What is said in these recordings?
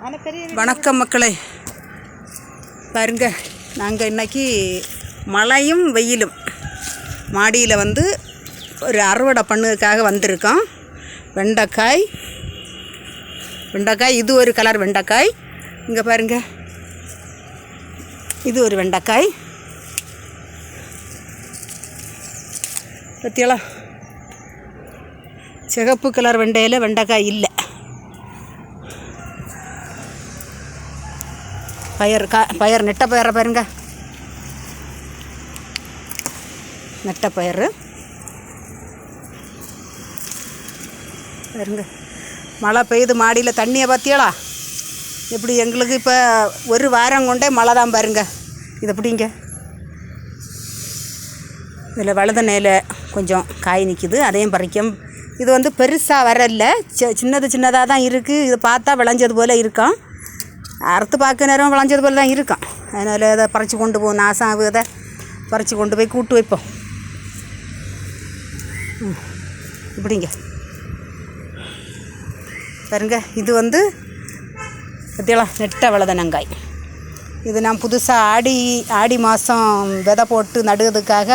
வணக்கம் மக்களே. பாருங்க நாங்கள் இன்றைக்கி மழையும் வெயிலும். மாடியில் வந்து ஒரு அறுவடை பண்ணுறதுக்காக வந்திருக்கோம். வெண்டைக்காய் வெண்டைக்காய் இது ஒரு கலர் வெண்டைக்காய். இங்கே பாருங்க இது ஒரு வெண்டைக்காய். பத்தியலா? சிகப்பு கலர் வெண்டையில் வெண்டைக்காய் இல்லை. பயிர் கா பயிர் நெட்ட பயிரை பாருங்க. நெட்ட பயிர். பாருங்க. மழை பெய்யுது மாடியில் தண்ணியை பார்த்தியாளா எப்படி எங்களுக்கு இப்போ ஒரு வாரம் கொண்டே மழை தான் பாருங்க. இதை பிடிங்க. இதில் வலது நேல கொஞ்சம் காய் நிற்கிது அதையும் பறிக்கும். இது வந்து பெருசாக வரல. சின்னது சின்னதாக தான் இருக்குது இது பார்த்தா விளைஞ்சது போல் இருக்கும் அறுத்து பார்க்க நேரம் விளைஞ்சது போல் தான் இருக்கும். அதனால் அதை பறித்து கொண்டு போகும் நாசம் ஆகுதை பறித்து கொண்டு போய் கூட்டு வைப்போம். ம், இப்படிங்க. பாருங்க இது வந்து பத்தியலா நெட்ட வளதனங்காய் இது நான் புதுசாக ஆடி ஆடி மாதம் விதை போட்டு நடுவதுக்காக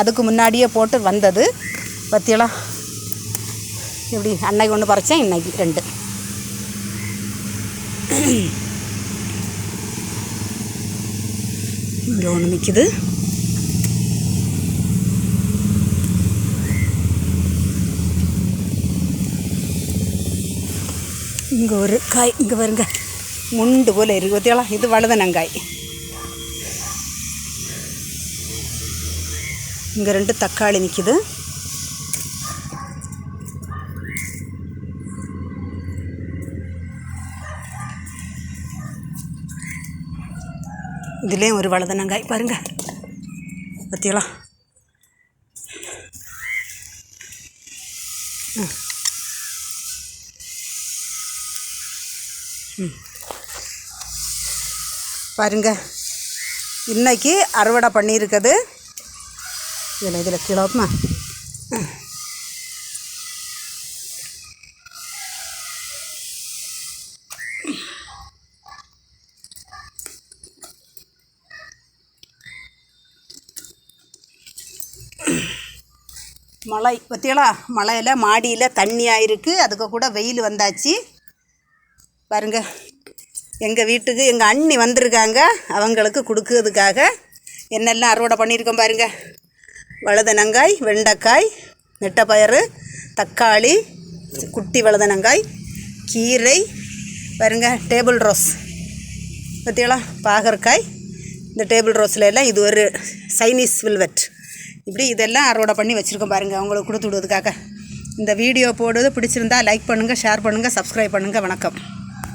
அதுக்கு முன்னாடியே போட்டு வந்தது. பத்தியலா இப்படி அன்னைக்கு ஒன்று பறித்தேன் இன்னைக்கு ரெண்டு. இங்கே ஒன்று நிற்கிது இங்கே ஒரு காய் இங்கே பாருங்க முண்டு போல் இருக்கு இது வழுதனங்காய் இங்கே ரெண்டு தக்காளி நிற்கிது இதுலேயும் ஒரு வழுதனங்காய் பாருங்க. ம். பாருங்க. இன்னைக்கு அறுவடை பண்ணியிருக்குது. இதில் இதில் கிலோமா மழை பற்றியலா மழையில் மாடியில் தண்ணியாக இருக்குது அதுக்கு கூட வெயில் வந்தாச்சு. பாருங்க. எங்கள் வீட்டுக்கு எங்கள் அண்ணி வந்திருக்காங்க. அவங்களுக்கு கொடுக்கறதுக்காக. என்னெல்லாம் அறுவடை பண்ணியிருக்கோம் பாருங்க. வழுதனங்காய் வெண்டைக்காய் நெட்டப்பயிறு தக்காளி குட்டி வழுதனங்காய் கீரை. பாருங்க டேபிள் ரோஸ். பற்றியெல்லாம் பாகற்காய். இந்த டேபிள் ரோஸில் எல்லாம் இது ஒரு சைனீஸ் வில்வெட். இப்படி இதெல்லாம் அறுவடை பண்ணி வச்சுருக்கோம் பாருங்கள் அவங்களுக்கு கொடுத்து விடுவதுக்காக. இந்த வீடியோ போடுவது பிடிச்சிருந்தா லைக் பண்ணுங்கள் ஷேர் பண்ணுங்கள் சப்ஸ்கிரைப் பண்ணுங்கள் வணக்கம்.